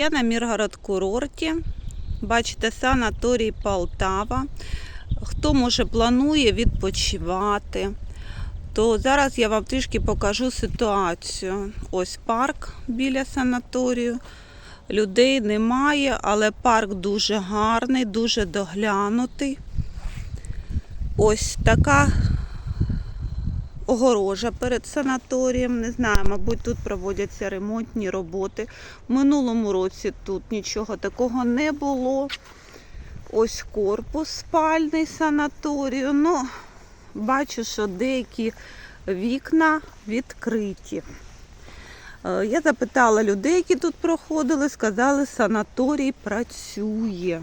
Я на Міргород курорті. Бачите, санаторій Полтава. Хто може планує відпочивати, то зараз я вам трішки покажу ситуацію. Ось парк біля санаторію. Людей немає, але парк дуже гарний, дуже доглянутий. Ось така огорожа перед санаторієм. Не знаю, мабуть, тут проводяться ремонтні роботи. В минулому році тут нічого такого не було. Ось корпус спальний санаторію. Ну, бачу, що деякі вікна відкриті. Е, Я запитала людей, які тут проходили, сказали, санаторій працює.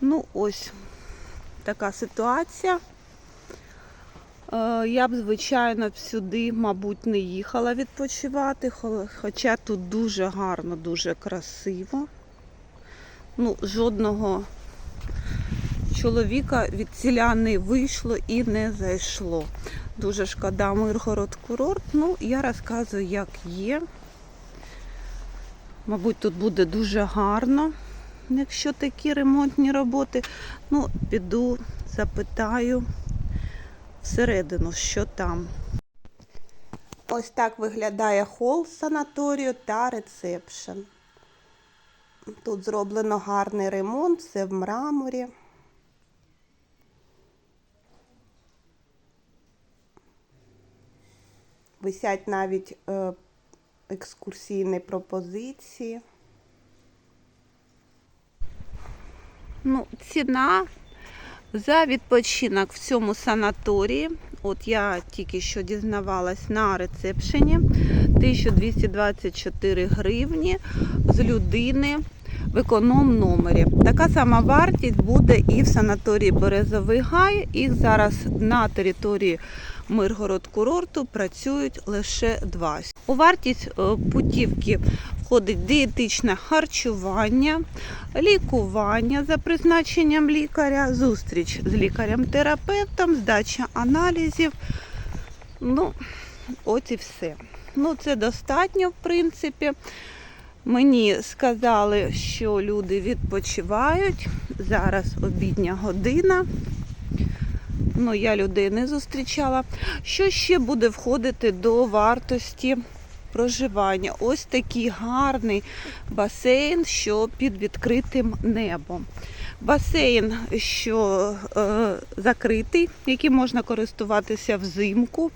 Ну, ось така ситуація. Е, Я б, звичайно, сюди, мабуть, не їхала відпочивати, хоча тут дуже гарно, дуже красиво. Ну, жодного чоловіка від ціля не вийшло і не зайшло. Дуже шкода Миргород курорт. Ну, я розказую, як є. Мабуть, тут буде дуже гарно, якщо такі ремонтні роботи. Ну, піду, запитаю всередину, що там. Ось так виглядає хол санаторію та рецепшн. Тут зроблено гарний ремонт, все в мраморі. Висять навіть е, екскурсійні пропозиції. Ну, ціна за відпочинок в цьому санаторії. От я тільки що дізнавалась на рецепшені 1224 гривні з людини в економ номері. Така сама вартість буде і в санаторії Березовий Гай. Їх зараз на території Миргород курорту працюють лише два. У вартість е, путівки входить дієтичне харчування, лікування за призначенням лікаря, зустріч з лікарем-терапевтом, здача аналізів. Ну, от і все. Ну, це достатньо, в принципі. Мені сказали, що люди відпочивають. Зараз обідня година. Ну, я людей не зустрічала. Що ще буде входити до вартості проживання? Ось такий гарний басейн, що під відкритим небом. Басейн, що е, закритий, яким можна користуватися взимку,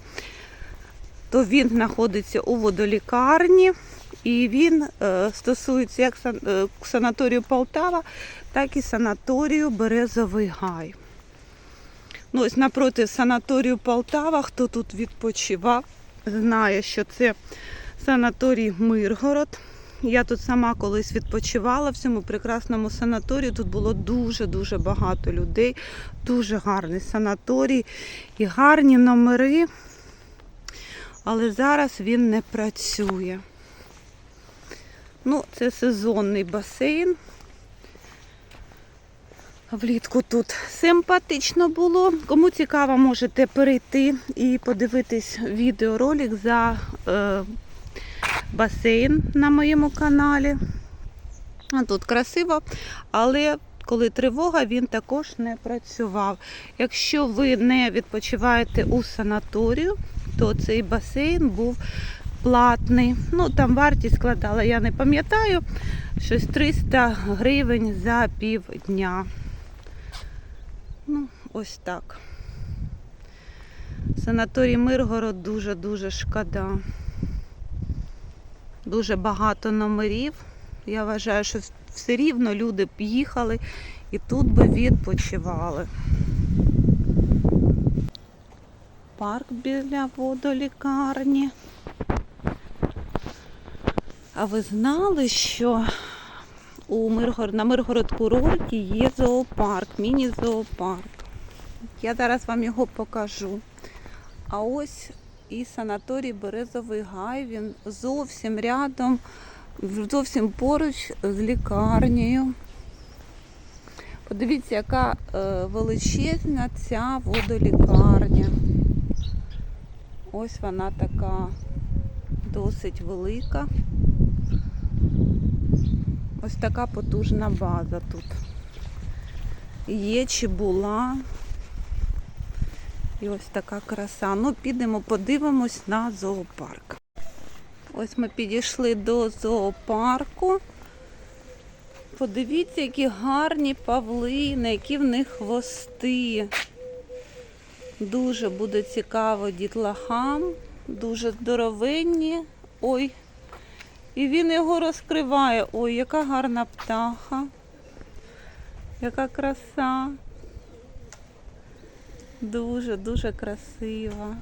то він знаходиться у водолікарні. І він е, стосується як е, санаторію Полтава, так і санаторію Березовий Гай. Ну, ось напроти санаторію Полтава, хто тут відпочивав, знає, що це санаторій Миргород. Я тут сама колись відпочивала в цьому прекрасному санаторії. Тут було дуже-дуже багато людей, дуже гарний санаторій і гарні номери, але зараз він не працює. Ну, це сезонний басейн. Влітку тут симпатично було. Кому цікаво, можете перейти і подивитись відеоролик за е, басейн на моєму каналі. Тут красиво, але коли тривога, він також не працював. Якщо ви не відпочиваєте у санаторію, то цей басейн був платний. Ну, там вартість складала, я не пам'ятаю, щось 300 гривень за півдня. Ну, ось так. Санаторій Миргород дуже-дуже шкода. Дуже багато номерів. Я вважаю, що все рівно люди б їхали і тут би відпочивали. Парк біля водолікарні. А ви знали, що у Миргород, на Миргород курорті є зоопарк, міні-зоопарк. Я зараз вам його покажу. А ось і санаторій Березовий Гай, він зовсім рядом, зовсім поруч з лікарнею. Подивіться, яка е, величезна ця водолікарня. Ось вона така досить велика. Ось така потужна база тут. Є чи була. І ось така краса. Ну, підемо, подивимось на зоопарк. Ось ми підійшли до зоопарку. Подивіться, які гарні павлини, які в них хвости. Дуже буде цікаво дітлахам, дуже здоровенні. Ой. І він його розкриває. Ой, яка гарна птаха. Яка краса. Дуже, дуже красива.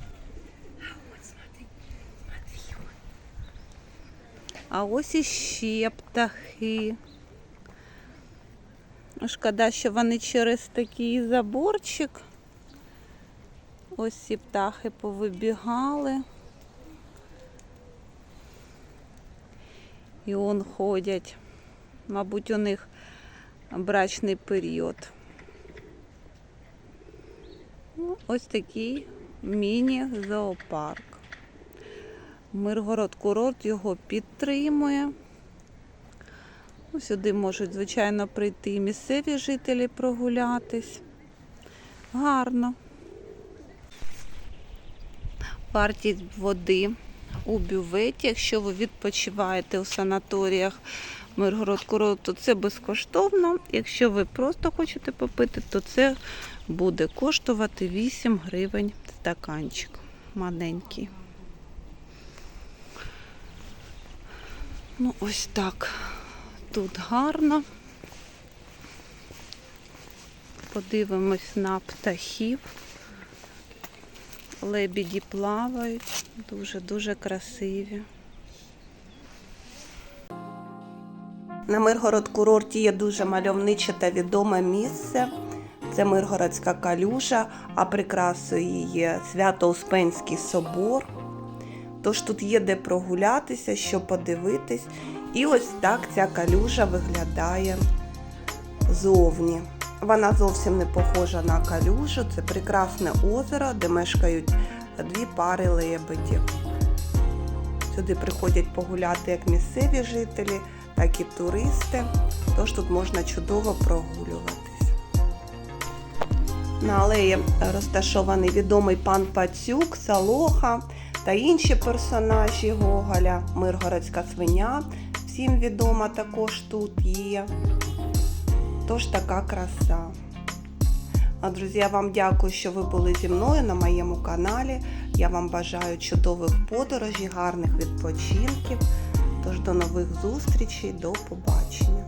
А ось іще птахи. Шкода, що вони через такий заборчик. Ось ці птахи повибігали. І он ходять. Мабуть, у них брачний період. Ну, ось такий міні-зоопарк. Миргород курорт його підтримує. Ну, Сюди можуть, звичайно, прийти місцеві жителі прогулятись. Гарно. Вартість води у бюветі, якщо ви відпочиваєте у санаторіях Миргород курорт, то це безкоштовно. Якщо ви просто хочете попити, то це буде коштувати 8 гривень стаканчик маленький. Ну, ось так. Тут гарно. Подивимось на птахів. Лебіді плавають, дуже-дуже красиві. На Миргород курорті є дуже мальовниче та відоме місце. Це Миргородська калюжа, а прикрасою є Свято-Успенський собор. Тож тут є де прогулятися, що подивитись. І ось так ця калюжа виглядає зовні. Вона зовсім не похожа на калюжу. Це прекрасне озеро, де мешкають дві пари лебедів. Сюди приходять погуляти як місцеві жителі, так і туристи. Тож тут можна чудово прогулюватись. На алеї розташований відомий пан Пацюк, Салоха та інші персонажі Гоголя, Миргородська свиня. Всім відома також тут є. Тож така краса. Друзі, я вам дякую, що ви були зі мною на моєму каналі. Я вам бажаю чудових подорожей, гарних відпочинків. Тож до нових зустрічей, до побачення.